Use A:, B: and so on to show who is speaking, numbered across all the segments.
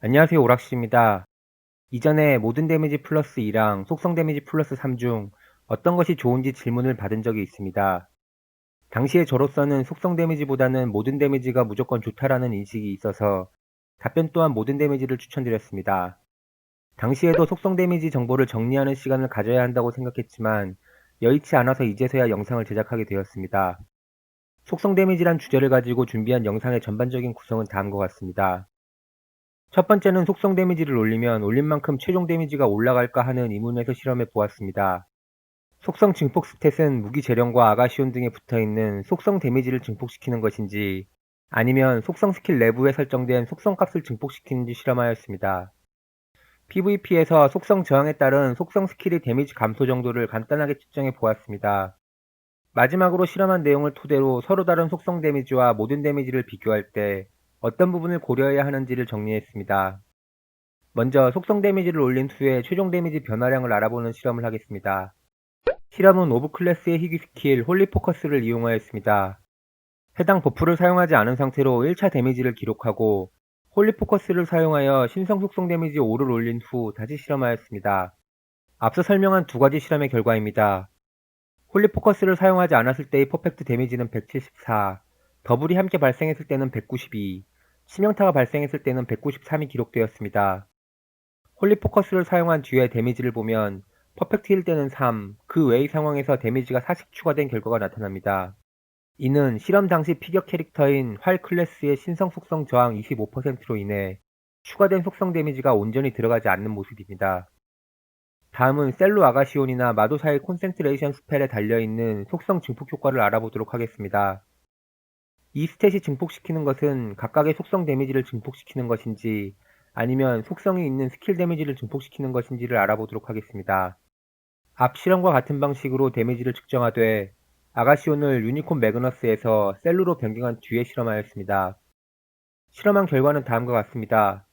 A: 안녕하세요 오락시입니다. 이전에 모든 데미지 플러스 2랑 속성 데미지 플러스 3 중 어떤 것이 좋은지 질문을 받은 적이 있습니다. 당시에 저로서는 속성 데미지보다는 모든 데미지가 무조건 좋다라는 인식이 있어서 답변 또한 모든 데미지를 추천드렸습니다. 당시에도 속성 데미지 정보를 정리하는 시간을 가져야 한다고 생각했지만 여의치 않아서 이제서야 영상을 제작하게 되었습니다. 속성 데미지란 주제를 가지고 준비한 영상의 전반적인 구성은 다음과 같습니다. 첫 번째는 속성 데미지를 올리면 올린 만큼 최종 데미지가 올라갈까 하는 의문에서 실험해 보았습니다. 속성 증폭 스탯은 무기 재련과 아가시온 등에 붙어있는 속성 데미지를 증폭시키는 것인지 아니면 속성 스킬 내부에 설정된 속성 값을 증폭시키는지 실험하였습니다. PVP에서 속성 저항에 따른 속성 스킬의 데미지 감소 정도를 간단하게 측정해 보았습니다. 마지막으로 실험한 내용을 토대로 서로 다른 속성 데미지와 모든 데미지를 비교할 때 어떤 부분을 고려해야 하는지를 정리했습니다. 먼저 속성 데미지를 올린 후에 최종 데미지 변화량을 알아보는 실험을 하겠습니다. 실험은 오브 클래스의 희귀 스킬 홀리 포커스를 이용하였습니다. 해당 버프를 사용하지 않은 상태로 1차 데미지를 기록하고 홀리 포커스를 사용하여 신성 속성 데미지 5를 올린 후 다시 실험하였습니다. 앞서 설명한 두 가지 실험의 결과입니다. 홀리 포커스를 사용하지 않았을 때의 퍼펙트 데미지는 174, 더블이 함께 발생했을 때는 192, 치명타가 발생했을 때는 193이 기록되었습니다. 홀리 포커스를 사용한 뒤에 데미지를 보면 퍼펙트일 때는 3, 그 외의 상황에서 데미지가 40 추가된 결과가 나타납니다. 이는 실험 당시 피겨 캐릭터인 활 클래스의 신성 속성 저항 25%로 인해 추가된 속성 데미지가 온전히 들어가지 않는 모습입니다. 다음은 셀로 아가시온이나 마도사의 콘센트레이션 스펠에 달려있는 속성 증폭 효과를 알아보도록 하겠습니다. 이 스탯이 증폭시키는 것은 각각의 속성 데미지를 증폭시키는 것인지 아니면 속성이 있는 스킬 데미지를 증폭시키는 것인지를 알아보도록 하겠습니다. 앞 실험과 같은 방식으로 데미지를 측정하되 아가시온을 유니콘 매그너스에서 셀루로 변경한 뒤에 실험하였습니다. 실험한 결과는 다음과 같습니다.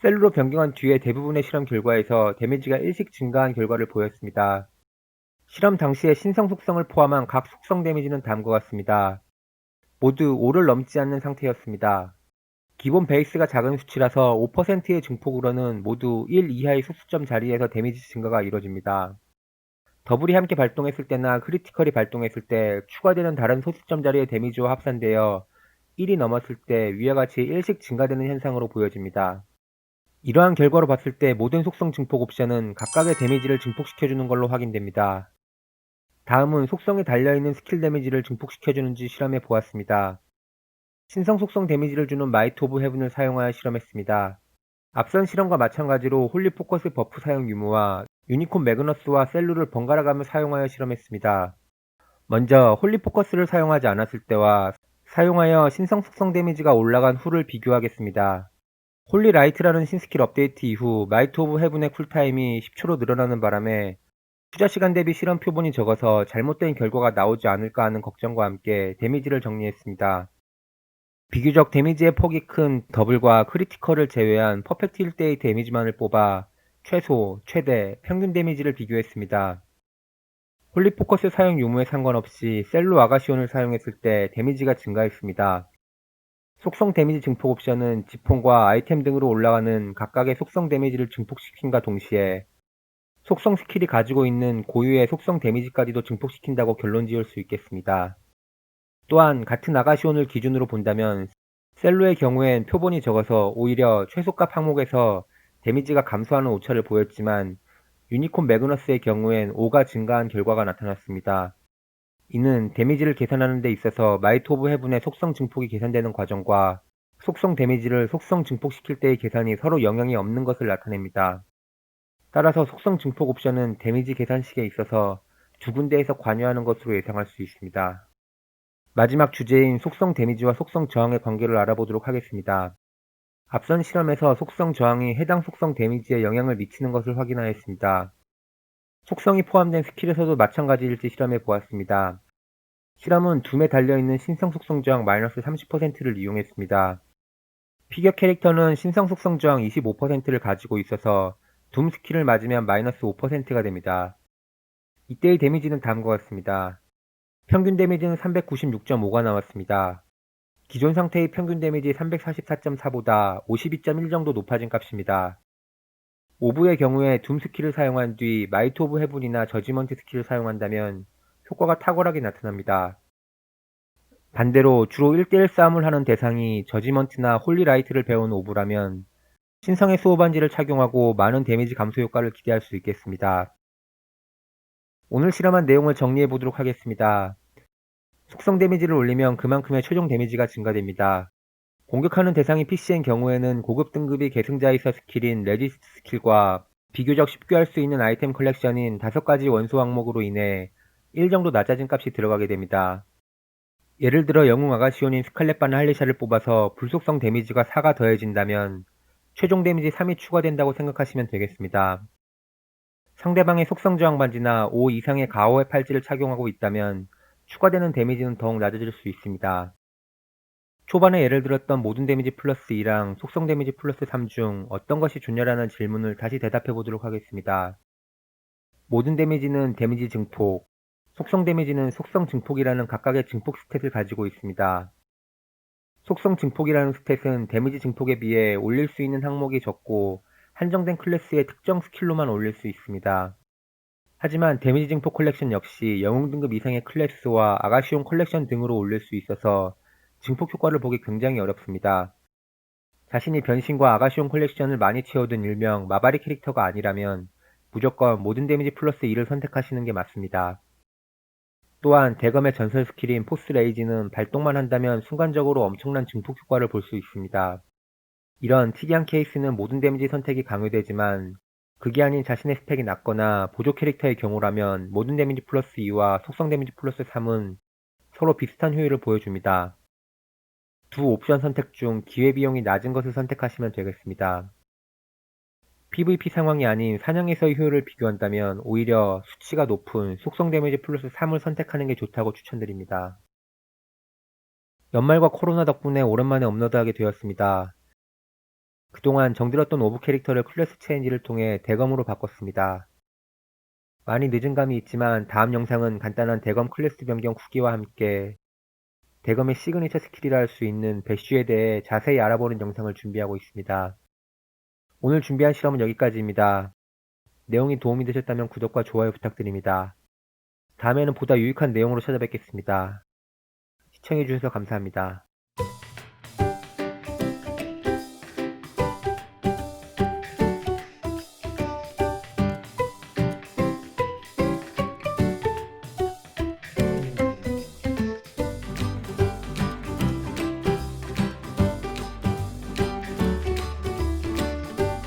A: 셀루로 변경한 뒤에 대부분의 실험 결과에서 데미지가 일씩 증가한 결과를 보였습니다. 실험 당시의 신성 속성을 포함한 각 속성 데미지는 다음과 같습니다. 모두 5를 넘지 않는 상태였습니다. 기본 베이스가 작은 수치라서 5%의 증폭으로는 모두 1 이하의 소수점 자리에서 데미지 증가가 이루어집니다. 더블이 함께 발동했을 때나 크리티컬이 발동했을 때 추가되는 다른 소수점 자리의 데미지와 합산되어 1이 넘었을 때 위와 같이 1씩 증가되는 현상으로 보여집니다. 이러한 결과로 봤을 때 모든 속성 증폭 옵션은 각각의 데미지를 증폭시켜주는 걸로 확인됩니다. 다음은 속성에 달려있는 스킬 데미지를 증폭시켜주는지 실험해 보았습니다. 신성 속성 데미지를 주는 마이트 오브 헤븐을 사용하여 실험했습니다. 앞선 실험과 마찬가지로 홀리 포커스 버프 사용 유무와 유니콘 매그너스와 셀루를 번갈아 가며 사용하여 실험했습니다. 먼저 홀리 포커스를 사용하지 않았을 때와 사용하여 신성 속성 데미지가 올라간 후를 비교하겠습니다. 홀리 라이트라는 신스킬 업데이트 이후 마이트 오브 헤븐의 쿨타임이 10초로 늘어나는 바람에 투자 시간 대비 실험 표본이 적어서 잘못된 결과가 나오지 않을까 하는 걱정과 함께 데미지를 정리했습니다. 비교적 데미지의 폭이 큰 더블과 크리티컬을 제외한 퍼펙트 1대의 데미지만을 뽑아 최소, 최대, 평균 데미지를 비교했습니다. 홀리포커스 사용 유무에 상관없이 셀로 아가시온을 사용했을 때 데미지가 증가했습니다. 속성 데미지 증폭 옵션은 지폰과 아이템 등으로 올라가는 각각의 속성 데미지를 증폭시킨과 동시에 속성 스킬이 가지고 있는 고유의 속성 데미지까지도 증폭시킨다고 결론 지을 수 있겠습니다. 또한 같은 아가시온을 기준으로 본다면 셀로의 경우엔 표본이 적어서 오히려 최소값 항목에서 데미지가 감소하는 오차를 보였지만 유니콘 매그너스의 경우엔 5가 증가한 결과가 나타났습니다. 이는 데미지를 계산하는 데 있어서 마이트 오브 헤븐의 속성 증폭이 계산되는 과정과 속성 데미지를 속성 증폭시킬 때의 계산이 서로 영향이 없는 것을 나타냅니다. 따라서 속성 증폭 옵션은 데미지 계산식에 있어서 두 군데에서 관여하는 것으로 예상할 수 있습니다. 마지막 주제인 속성 데미지와 속성 저항의 관계를 알아보도록 하겠습니다. 앞선 실험에서 속성 저항이 해당 속성 데미지에 영향을 미치는 것을 확인하였습니다. 속성이 포함된 스킬에서도 마찬가지일지 실험해 보았습니다. 실험은 둠에 달려있는 신성 속성 저항 마이너스 30%를 이용했습니다. 피겨 캐릭터는 신성 속성 저항 25%를 가지고 있어서 둠 스킬을 맞으면 마이너스 5%가 됩니다. 이때의 데미지는 다음과 같습니다. 평균 데미지는 396.5가 나왔습니다. 기존 상태의 평균 데미지 344.4보다 52.1 정도 높아진 값입니다. 오브의 경우에 둠 스킬을 사용한 뒤 마이트 오브 헤븐이나 저지먼트 스킬을 사용한다면 효과가 탁월하게 나타납니다. 반대로 주로 1대1 싸움을 하는 대상이 저지먼트나 홀리라이트를 배운 오브라면 신성의 수호 반지를 착용하고 많은 데미지 감소 효과를 기대할 수 있겠습니다. 오늘 실험한 내용을 정리해 보도록 하겠습니다. 속성 데미지를 올리면 그만큼의 최종 데미지가 증가됩니다. 공격하는 대상이 PC인 경우에는 고급 등급의 계승자이서 스킬인 레지스트 스킬과 비교적 쉽게 할 수 있는 아이템 컬렉션인 5가지 원소 항목으로 인해 1 정도 낮아진 값이 들어가게 됩니다. 예를 들어 영웅 아가시온인 스칼렛바나 할리샤를 뽑아서 불속성 데미지가 4가 더해진다면 최종 데미지 3이 추가된다고 생각하시면 되겠습니다. 상대방의 속성 저항 반지나 5 이상의 가오의 팔찌를 착용하고 있다면 추가되는 데미지는 더욱 낮아질 수 있습니다. 초반에 예를 들었던 모든 데미지 플러스 2랑 속성 데미지 플러스 3 중 어떤 것이 좋냐라는 질문을 다시 대답해 보도록 하겠습니다. 모든 데미지는 데미지 증폭, 속성 데미지는 속성 증폭이라는 각각의 증폭 스탯을 가지고 있습니다. 속성 증폭이라는 스탯은 데미지 증폭에 비해 올릴 수 있는 항목이 적고 한정된 클래스의 특정 스킬로만 올릴 수 있습니다. 하지만 데미지 증폭 컬렉션 역시 영웅 등급 이상의 클래스와 아가시온 컬렉션 등으로 올릴 수 있어서 증폭 효과를 보기 굉장히 어렵습니다. 자신이 변신과 아가시온 컬렉션을 많이 채워둔 일명 마바리 캐릭터가 아니라면 무조건 모든 데미지 플러스 2를 선택하시는 게 맞습니다. 또한 대검의 전설 스킬인 포스 레이지는 발동만 한다면 순간적으로 엄청난 증폭 효과를 볼 수 있습니다. 이런 특이한 케이스는 모든 데미지 선택이 강요되지만 그게 아닌 자신의 스펙이 낮거나 보조 캐릭터의 경우라면 모든 데미지 플러스 2와 속성 데미지 플러스 3은 서로 비슷한 효율을 보여줍니다. 두 옵션 선택 중 기회 비용이 낮은 것을 선택하시면 되겠습니다. PVP 상황이 아닌 사냥에서의 효율을 비교한다면 오히려 수치가 높은 속성 데미지 플러스 3을 선택하는 게 좋다고 추천드립니다. 연말과 코로나 덕분에 오랜만에 업로드하게 되었습니다. 그동안 정들었던 오브 캐릭터를 클래스 체인지를 통해 대검으로 바꿨습니다. 많이 늦은 감이 있지만 다음 영상은 간단한 대검 클래스 변경 후기와 함께 대검의 시그니처 스킬이라 할 수 있는 배쉬에 대해 자세히 알아보는 영상을 준비하고 있습니다. 오늘 준비한 실험은 여기까지입니다. 내용이 도움이 되셨다면 구독과 좋아요 부탁드립니다. 다음에는 보다 유익한 내용으로 찾아뵙겠습니다. 시청해주셔서 감사합니다.